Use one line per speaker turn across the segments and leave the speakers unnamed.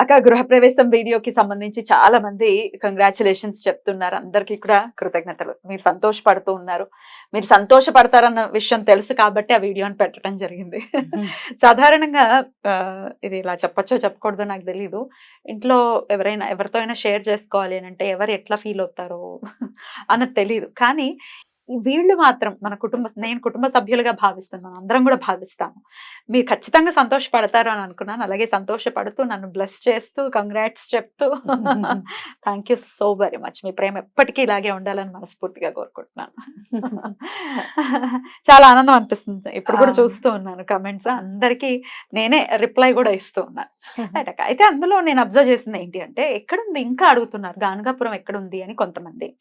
అక్క గృహప్రవేశం వీడియోకి సంబంధించి చాలా మంది కంగ్రాచులేషన్స్ చెప్తున్నారు. అందరికీ కూడా కృతజ్ఞతలు. మీరు సంతోషపడుతూ ఉన్నారు. మీరు సంతోషపడతారన్న విషయం తెలుసు కాబట్టి ఆ వీడియోని పెట్టడం జరిగింది. సాధారణంగా ఇది ఇలా చెప్పచ్చో చెప్పకూడదో నాకు తెలియదు ఇంట్లో ఎవరైనా ఎవరితో అయినా షేర్ చేసుకోవాలి అని అంటే ఎవరు ఎట్లా ఫీల్ అవుతారో అన్నది తెలియదు కానీ వీళ్ళు మాత్రం మన కుటుంబ నేను కుటుంబ సభ్యులుగా భావిస్తున్నాను అందరం కూడా భావిస్తాము. మీరు ఖచ్చితంగా సంతోషపడతారు అని అనుకున్నాను. అలాగే సంతోషపడుతూ నన్ను బ్లెస్ చేస్తూ కంగ్రాట్స్ చెప్తూ. Thank you so very much మీ ప్రేమ ఎప్పటికీ ఇలాగే ఉండాలని మనస్ఫూర్తిగా కోరుకుంటున్నాను. చాలా ఆనందం అనిపిస్తుంది. ఇప్పుడు కూడా. చూస్తూ ఉన్నాను కమెంట్స్ అందరికీ నేనే రిప్లై కూడా ఇస్తూ ఉన్నాను. అయితే అందులో నేను అబ్జర్వ్ చేసింది ఏంటి అంటే ఎక్కడుంది? ఇంకా అడుగుతున్నారు. గానగాపురం ఎక్కడుంది? అని కొంతమంది.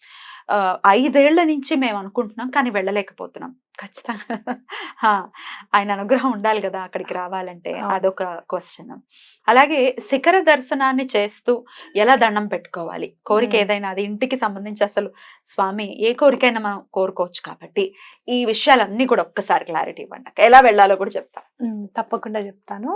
ఐదేళ్ళ నుంచి మేము అనుకుంటున్నాం కానీ వెళ్ళలేకపోతున్నాం ఖచ్చితంగా హా, ఆయన అనుగ్రహం ఉండాలి కదా అక్కడికి రావాలంటే. అదొక క్వశ్చన్ అలాగే శిఖర దర్శనాన్ని చేస్తూ ఎలా దండం పెట్టుకోవాలి కోరిక. ఏదైనా అది ఇంటికి సంబంధించి అసలు స్వామి ఏ కోరికైనా మనం కోరుకోవచ్చు కాబట్టి ఈ విషయాలన్నీ కూడా ఒక్కసారి క్లారిటీ ఇవ్వండి. ఎలా వెళ్ళాలో కూడా చెప్తా
ఉమ్, తప్పకుండా చెప్తాను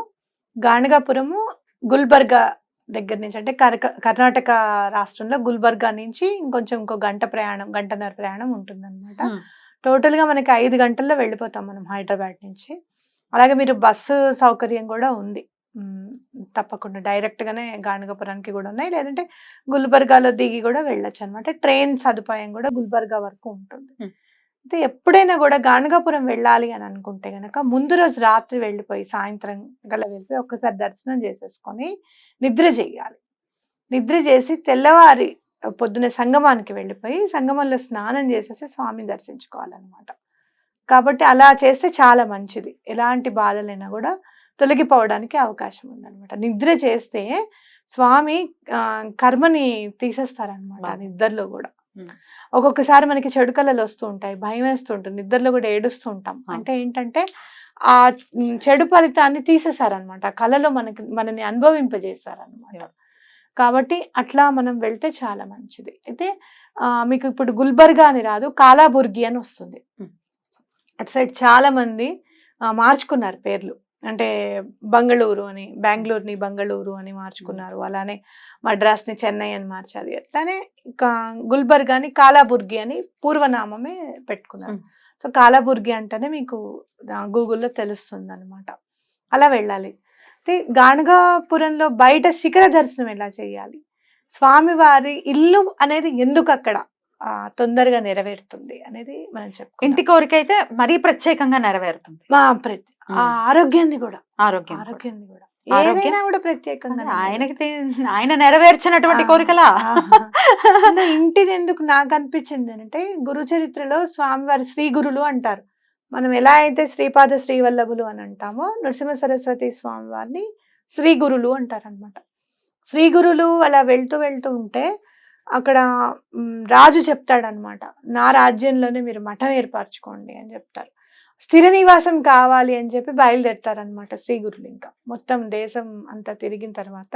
గాణగాపురము గుల్బర్గా దగ్గర నుంచి అంటే కర్క- కర్ణాటక రాష్ట్రంలో గుల్బర్గా నుంచి ఇంకొంచెం ఇంకో గంట ప్రయాణం గంటన్నర ప్రయాణం ఉంటుందన్నమాట.
ఉమ్.
టోటల్గా మనకి ఐదు గంటల్లో వెళ్ళిపోతాం మనం హైదరాబాద్ నుంచి. అలాగే మీరు బస్సు సౌకర్యం కూడా ఉంది. తప్పకుండా డైరెక్ట్ గానే గాణగాపురానికి కూడా ఉన్నాయి. లేదంటే గుల్బర్గాలో దిగి కూడా వెళ్ళొచ్చు అనమాట ట్రైన్ సదుపాయం కూడా గుల్బర్గా వరకు ఉంటుంది. అయితే ఎప్పుడైనా కూడా గాణగాపురం వెళ్ళాలి అని అనుకుంటే గనక ముందు రోజు రాత్రి వెళ్ళిపోయి సాయంత్రం గల వెళ్ళిపోయి ఒక్కసారి దర్శనం చేసేసుకొని నిద్ర చేయాలి నిద్ర చేసి తెల్లవారి పొద్దున సంగమానికి వెళ్ళిపోయి సంగమంలో స్నానం చేసేసి స్వామిని దర్శించుకోవాలన్నమాట కాబట్టి అలా చేస్తే చాలా మంచిది ఎలాంటి బాధలైనా కూడా తొలగిపోవడానికి అవకాశం ఉందన్నమాట నిద్ర చేస్తే స్వామి కర్మని తీసేస్తారనమాట. నిద్రలో కూడా. ఒక్కొక్కసారి మనకి చెడు కళలు వస్తూ ఉంటాయి భయం వేస్తూ ఉంటుంది నిద్రలో కూడా ఏడుస్తూ ఉంటాం. అంటే ఏంటంటే ఆ చెడు ఫలితాన్ని తీసేశారనమాట ఆ కళలో మనకి మనని అనుభవింపజేశారనమాట. కాబట్టి అట్లా మనం వెళ్తే చాలా మంచిది. అయితే మీకు ఇప్పుడు గుల్బర్గా అని రాదు కాలాబుర్గి అని వస్తుంది. అటు సైడ్ చాలా మంది మార్చుకున్నారు పేర్లు. అంటే బంగళూరు అని బెంగళూరుని బంగళూరు అని మార్చుకున్నారు. అలానే మద్రాస్ని చెన్నై అని మార్చారు అట్లానే కా- గుల్బర్గాని కాలాబుర్గి అని పూర్వనామమే పెట్టుకున్నారు. సో కాలాబుర్గి అంటేనే మీకు గూగుల్లో తెలుస్తుంది అనమాట అలా వెళ్ళాలి. అయితే గాణగాపురంలో బయట శిఖర దర్శనం ఎలా చేయాలి? స్వామివారి ఇల్లు అనేది ఎందుకు అక్కడ తొందరగా నెరవేరుతుంది అనేది మనం చెప్పుకుంటాం
ఇంటి కోరిక అయితే మరీ ప్రత్యేకంగా నెరవేరుతుంది.
మా ప్రతి ఆ ఆరోగ్యాన్ని కూడా.
ఆరోగ్యం.
ఆరోగ్యాన్ని కూడా.
ఆరోగ్యం?
ఏదైనా కూడా ప్రత్యేకంగా
ఆయనకి ఆయన నెరవేర్చినటువంటి కోరికలా.
ఇంటిది ఎందుకు నాకు అనిపించింది అంటే గురు చరిత్రలో స్వామివారి శ్రీ గురులు అంటారు. మనం ఎలా అయితే శ్రీపాద శ్రీవల్లభులు అని అంటామో నృసింహ సరస్వతి స్వామి వారిని శ్రీ గురులు అంటారు అనమాట శ్రీ గురులు అలా వెళ్తూ వెళ్తూ ఉంటే అక్కడ రాజు చెప్తాడనమాట నా రాజ్యంలోనే మీరు మఠం ఏర్పరచుకోండి అని చెప్తారు. స్థిర నివాసం కావాలి అని చెప్పి బయలుదేరుతారనమాట శ్రీ గురులు ఇంకా మొత్తం దేశం అంతా తిరిగిన తర్వాత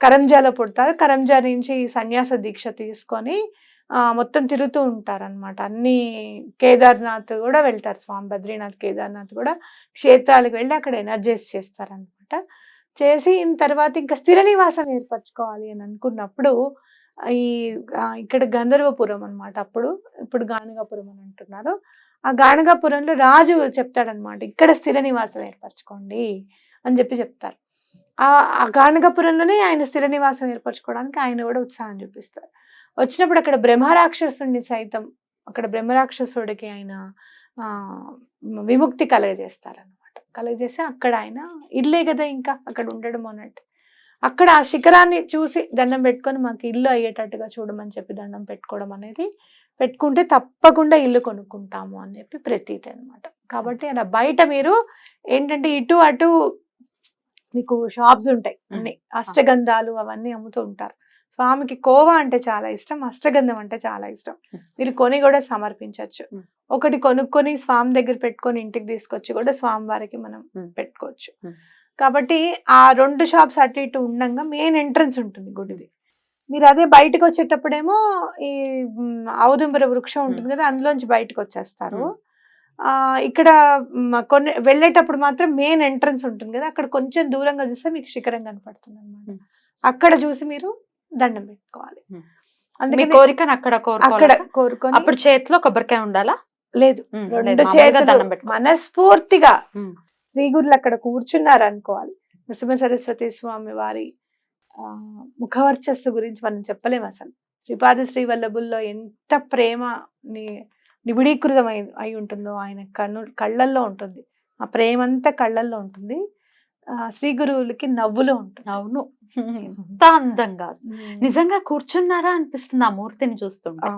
కరంజాలో పుడతారు. కరంజా నుంచి సన్యాస దీక్ష తీసుకొని మొత్తం తిరుగుతూ ఉంటారన్నమాట అన్ని కేదార్నాథ్ కూడా వెళ్తారు స్వామి బద్రీనాథ్ కేదార్నాథ్ కూడా క్షేత్రాలకు వెళ్ళి అక్కడ ఎనర్జైజ్ చేస్తారనమాట. చేసి ఇన్ తర్వాత ఇంకా స్థిర నివాసం ఏర్పరచుకోవాలి అని అనుకున్నప్పుడు ఈ ఇక్కడ గంధర్వపురం అనమాట అప్పుడు ఇప్పుడు గాణగాపురం అని అంటున్నారు. ఆ గాణగాపురంలో రాజు చెప్తాడనమాట ఇక్కడ స్థిర నివాసం ఏర్పరచుకోండి అని చెప్పి చెప్తారు. ఆ ఆ గాణగాపురంలోనే ఆయన స్థిర నివాసం ఏర్పరచుకోవడానికి ఆయన కూడా ఉత్సాహం చూపిస్తారు. వచ్చినప్పుడు అక్కడ బ్రహ్మరాక్షసుడిని సైతం అక్కడ బ్రహ్మరాక్షసుడికి ఆయన విముక్తి కలగజేస్తారనమాట కలగజేసి అక్కడ ఆయన ఇల్లే కదా ఇంకా అక్కడ ఉండడం అన్నట్టు అక్కడ ఆ శిఖరాన్ని చూసి దండం పెట్టుకొని మాకు ఇల్లు అయ్యేటట్టుగా చూడమని చెప్పి దండం పెట్టుకోవడం అనేది పెట్టుకుంటే తప్పకుండా ఇల్లు కొనుక్కుంటాము అని చెప్పి ప్రతీతి అన్నమాట కాబట్టి అలా బయట మీరు ఏంటంటే ఇటు అటు మీకు షాప్స్ ఉంటాయి అన్ని అష్టగంధాలు అవన్నీ అమ్ముతూ ఉంటారు స్వామికి కోవా అంటే చాలా ఇష్టం అష్టగంధం అంటే చాలా ఇష్టం. మీరు కొని కూడా సమర్పించవచ్చు. ఒకటి కొనుక్కొని స్వామి దగ్గర పెట్టుకొని ఇంటికి తీసుకొచ్చి కూడా స్వామి వారికి మనం. పెట్టుకోవచ్చు. కాబట్టి ఆ రెండు షాప్స్ అటు ఇటు ఉండంగా మెయిన్ ఎంట్రన్స్ ఉంటుంది గుడిది. మీరు అదే బయటకు వచ్చేటప్పుడేమో ఈ ఔదుంబర వృక్షం ఉంటుంది కదా అందులోంచి బయటకు వచ్చేస్తారు. ఆ ఇక్కడ కొన్ని వెళ్ళేటప్పుడు మాత్రం మెయిన్ ఎంట్రన్స్ ఉంటుంది కదా అక్కడ కొంచెం దూరంగా చూస్తే మీకు శిఖరం కనపడుతుంది అనమాట. అక్కడ చూసి మీరు దండం పెట్టుకోవాలి. అందుకని
కోరికను అక్కడ
అక్కడ కోరుకొని
అప్పుడు చేతిలో కొబ్బరికాయ ఉండాలా?
లేదు. రెండు చేతులు మనస్ఫూర్తిగా. శ్రీ గురులు అక్కడ కూర్చున్నారు అనుకోవాలి నృసింహ సరస్వతి స్వామి వారి ఆ, ముఖవర్చస్సు గురించి మనం చెప్పలేము అసలు. శ్రీపాద శ్రీవల్లభుల్లో ఎంత ప్రేమ ని- నిబిడీకృతమై అయి ఉంటుందో ఆయన కన్ను కళ్ళల్లో ఉంటుంది. ఆ ప్రేమ అంతా కళ్ళల్లో ఉంటుంది. ఆ, శ్రీ గురువులకి నవ్వులో ఉంటుంది.
అవును. ఎంత అందంగా. నిజంగా కూర్చున్నారా అనిపిస్తుంది ఆ మూర్తిని చూస్తుంటే.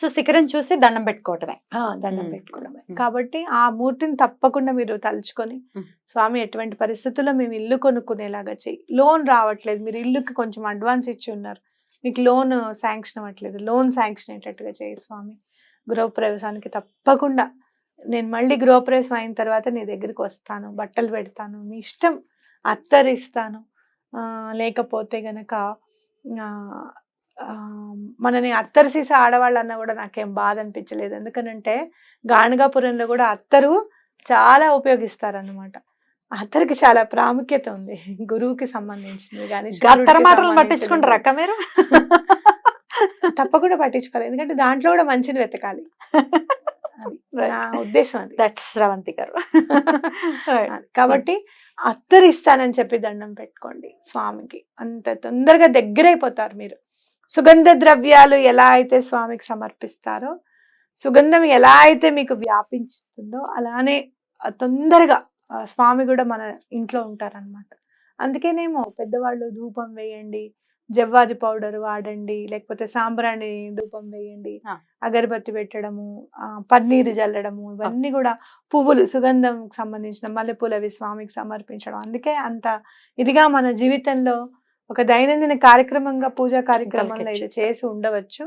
సో శిఖరం చూసి దండం పెట్టుకోవటమే.
దండం. పెట్టుకోవడమే. కాబట్టి ఆ మూర్తిని తప్పకుండా మీరు తలుచుకొని. స్వామి ఎటువంటి పరిస్థితుల్లో మేము ఇల్లు కొనుక్కునేలాగా చెయ్యి. లోన్ రావట్లేదు. మీరు ఇల్లుకి కొంచెం అడ్వాన్స్ ఇచ్చి ఉన్నారు. మీకు లోన్ శాంక్షన్ అవ్వట్లేదు. లోన్ శాంక్షన్ అయ్యేటట్టుగా చేయి స్వామి. గృహప్రవేశానికి తప్పకుండా. నేను మళ్ళీ గృహప్రవేశం అయిన తర్వాత నీ దగ్గరికి వస్తాను. బట్టలు పెడతాను. మీ ఇష్టం అత్తరిస్తాను. లేకపోతే గనక మనని అత్తరు సీస ఆడవాళ్ళు అన్నా కూడా నాకేం బాధ అనిపించలేదు. ఎందుకనంటే గాణగాపురంలో కూడా అత్తరు చాలా ఉపయోగిస్తారు అనమాట అత్తరికి చాలా ప్రాముఖ్యత ఉంది. గురువుకి సంబంధించినవి కానీ
పట్టించుకుంటారు అక్క మీరు?
తప్పకుండా పట్టించుకోవాలి. ఎందుకంటే దాంట్లో కూడా మంచిని వెతకాలి. నా ఉద్దేశం అది.
దట్స్ శ్రవంతి గారు.
కాబట్టి అత్తరు ఇస్తానని చెప్పి దండం పెట్టుకోండి స్వామికి. అంత తొందరగా దగ్గరైపోతారు మీరు. సుగంధ ద్రవ్యాలు ఎలా అయితే స్వామికి సమర్పిస్తారో సుగంధం ఎలా అయితే మీకు వ్యాపించుతుందో అలానే తొందరగా స్వామి కూడా మన ఇంట్లో ఉంటారన్నమాట అందుకేనేమో పెద్దవాళ్ళు ధూపం వేయండి జవ్వాది పౌడర్ వాడండి లేకపోతే సాంబ్రాణి ధూపం వేయండి. అగరబత్తి పెట్టడము పన్నీరు జల్లడము ఇవన్నీ కూడా పువ్వులు సుగంధం సంబంధించిన మల్లెపూలు అవి స్వామికి సమర్పించడం అందుకే అంత ఇదిగా మన జీవితంలో ఒక దైనందిన కార్యక్రమంగా పూజా కార్యక్రమంలో ఇది. చేసి ఉండవచ్చు.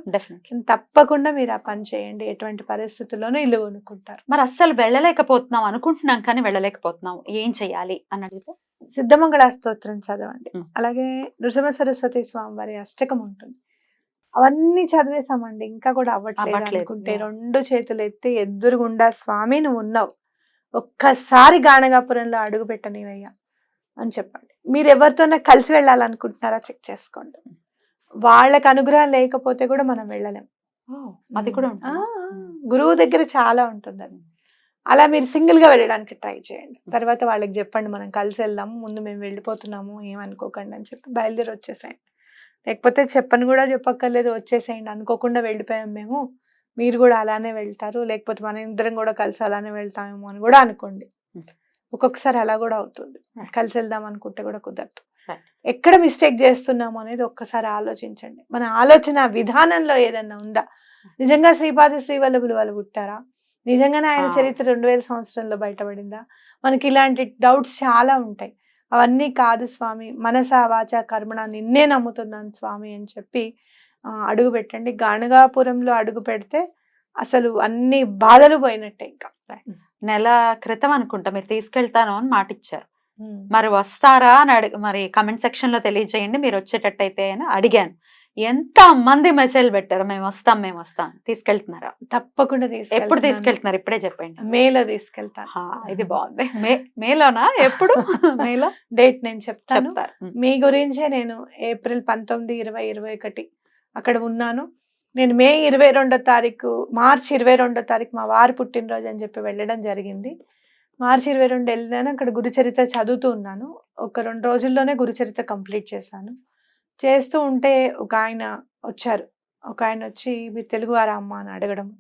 తప్పకుండా మీరు ఆ పని చేయండి. ఎటువంటి పరిస్థితుల్లోనూ ఇల్లు కొనుక్కుంటారు
మరి అస్సలు వెళ్ళలేకపోతున్నాం అనుకుంటున్నాం కానీ వెళ్ళలేకపోతున్నాం. ఏం చెయ్యాలి అని అడిగితే?
సిద్ధమంగళ స్తోత్రం చదవండి. అలాగే నృసింహ సరస్వతి స్వామి వారి అష్టకం ఉంటుంది. అవన్నీ చదివేశామండి. ఇంకా కూడా అవ్వట్లేదు అనుకుంటే. రెండు చేతులు ఎత్తి ఎదురుగుండా స్వామి నువ్వు ఉన్నావు. ఒక్కసారి గాణగాపురంలో అడుగు పెట్టనివయ్యా. అని చెప్పండి. మీరు ఎవరితోనే కలిసి వెళ్ళాలనుకుంటున్నారా చెక్ చేసుకోండి. వాళ్ళకి అనుగ్రహం లేకపోతే కూడా మనం వెళ్ళలేం.
అది కూడా
గురువు దగ్గర చాలా ఉంటుంది అది అలా మీరు సింగిల్గా వెళ్ళడానికి ట్రై చేయండి. తర్వాత వాళ్ళకి చెప్పండి మనం కలిసి వెళ్దాము ముందు మేము వెళ్ళిపోతున్నాము ఏమనుకోకండి అని చెప్పి బయలుదేరి వచ్చేసేయండి. లేకపోతే చెప్పని కూడా చెప్పక్కర్లేదు వచ్చేసేయండి అనుకోకుండా వెళ్ళిపోయాం మేము మీరు కూడా అలానే వెళ్తారు లేకపోతే మన ఇద్దరం కూడా కలిసి అలానే వెళ్తామేమో అని కూడా అనుకోండి. ఒక్కొక్కసారి అలా కూడా అవుతుంది. కలిసి వెళ్దాం అనుకుంటే కూడా కుదరదు. ఎక్కడ మిస్టేక్ చేస్తున్నాము అనేది ఒక్కసారి ఆలోచించండి. మన ఆలోచన విధానంలో ఏదన్నా ఉందా? నిజంగా శ్రీపాద శ్రీవల్లభులు వాళ్ళు పుట్టారా? నిజంగానే ఆయన. చరిత్ర రెండు వేల సంవత్సరంలో బయటపడిందా? మనకి ఇలాంటి డౌట్స్ చాలా ఉంటాయి. అవన్నీ కాదు స్వామి మనస వాచ కర్మణ నిన్నే నమ్ముతున్నాను స్వామి అని చెప్పి అడుగు పెట్టండి గాణగాపురంలో అడుగు పెడితే అసలు అన్ని బాధలు పోయినట్టే ఇంకా.
నెల క్రితం అనుకుంటా మీరు తీసుకెళ్తాను అని మాట ఇచ్చారు. మరి వస్తారా అని అడిగి మరి కమెంట్ సెక్షన్లో తెలియజేయండి మీరు వచ్చేటట్టయితే అని అడిగాను. ఎంత మంది మెసేజ్ పెట్టారు మేము వస్తాం మేము వస్తాం తీసుకెళ్తున్నారా?
తప్పకుండా
ఎప్పుడు. తీసుకెళ్తున్నారు? ఇప్పుడే చెప్పండి
మేలో తీసుకెళ్తాను.
హా, ఇది బాగుంది. మే మేలోనా? ఎప్పుడు? మేలో?
డేట్ నేను చెప్తాను. మీ గురించే నేను ఏప్రిల్ పంతొమ్మిది ఇరవై ఇరవై ఒకటి అక్కడ ఉన్నాను. నేను మే ఇరవై రెండో తారీఖు మార్చి ఇరవై రెండో తారీఖు మా వారి పుట్టినరోజు అని చెప్పి వెళ్ళడం జరిగింది. మార్చి ఇరవై రెండు వెళ్ళినాను అక్కడ గురుచరిత్ర చదువుతూ ఉన్నాను. ఒక రెండు రోజుల్లోనే గురుచరిత్ర కంప్లీట్ చేశాను. చేస్తూ ఉంటే ఒక ఆయన వచ్చారు. ఒక ఆయన వచ్చి మీరు తెలుగువారా అమ్మ? అని అడగడం.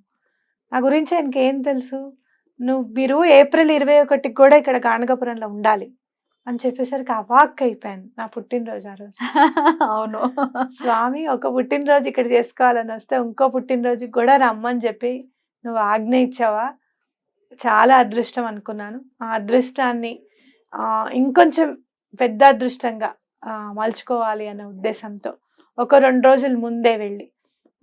నా గురించి ఆయనకి ఏం తెలుసు? నువ్వు మీరు ఏప్రిల్ ఇరవై ఒకటికి కూడా ఇక్కడ గానగాపురంలో ఉండాలి. అని చెప్పేసరికి అవాక్ అయిపోయాను నా పుట్టినరోజు ఆ రోజు.
అవును.
స్వామి ఒక పుట్టినరోజు ఇక్కడ చేసుకోవాలని వస్తే ఇంకో పుట్టినరోజుకి కూడా రమ్మని చెప్పి నువ్వు ఆజ్ఞ ఇచ్చావా? చాలా అదృష్టం అనుకున్నాను. ఆ అదృష్టాన్ని ఇంకొంచెం పెద్ద అదృష్టంగా మలుచుకోవాలి అనే ఉద్దేశంతో ఒక రెండు రోజుల ముందే వెళ్ళి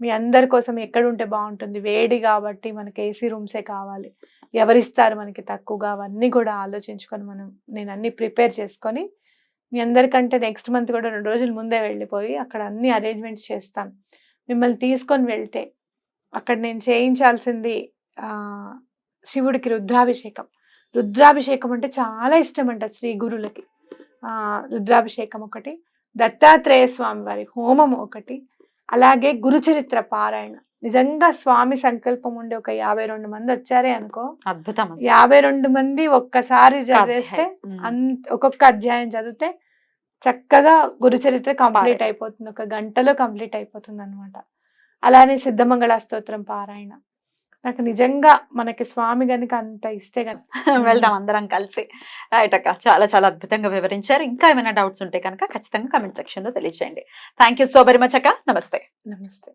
మీ అందరి కోసం ఎక్కడ ఉంటే బాగుంటుంది? వేడి కాబట్టి మనకి ఏసీ రూమ్సే కావాలి. ఎవరిస్తారు మనకి తక్కువగా? అవన్నీ కూడా ఆలోచించుకొని మనం నేను అన్ని ప్రిపేర్ చేసుకొని మీ అందరికంటే నెక్స్ట్ మంత్ కూడా రెండు రోజుల ముందే వెళ్ళిపోయి అక్కడ అన్ని అరేంజ్మెంట్స్ చేస్తాను మిమ్మల్ని తీసుకొని వెళ్తే అక్కడ నేను చేయించాల్సింది శివుడికి రుద్రాభిషేకం. రుద్రాభిషేకం అంటే చాలా ఇష్టం అంట శ్రీ గురులకి. రుద్రాభిషేకం ఒకటి దత్తాత్రేయ స్వామి వారి హోమం ఒకటి అలాగే గురుచరిత్ర పారాయణ. నిజంగా స్వామి సంకల్పం ఉండి ఒక యాభై రెండు మంది వచ్చారే అనుకో
అద్భుతం.
యాభై రెండు మంది ఒక్కసారి చదివేస్తే ఒక్కొక్క అధ్యాయం చదివితే చక్కగా గురుచరిత్ర కంప్లీట్
పారాయణ.
అయిపోతుంది ఒక గంటలో కంప్లీట్ అయిపోతుంది అనమాట అలానే సిద్ధమంగళ స్తోత్రం పారాయణ. నాకు నిజంగా మనకి స్వామి గనుక అంత ఇస్తే గనుక
వెళ్దాం అందరం కలిసి. రైట్ అక్క చాలా చాలా అద్భుతంగా వివరించారు. ఇంకా ఏమైనా డౌట్స్ ఉంటే కనుక ఖచ్చితంగా కమెంట్ సెక్షన్లో తెలియజేయండి thank you so very much అక్క. నమస్తే.
నమస్తే.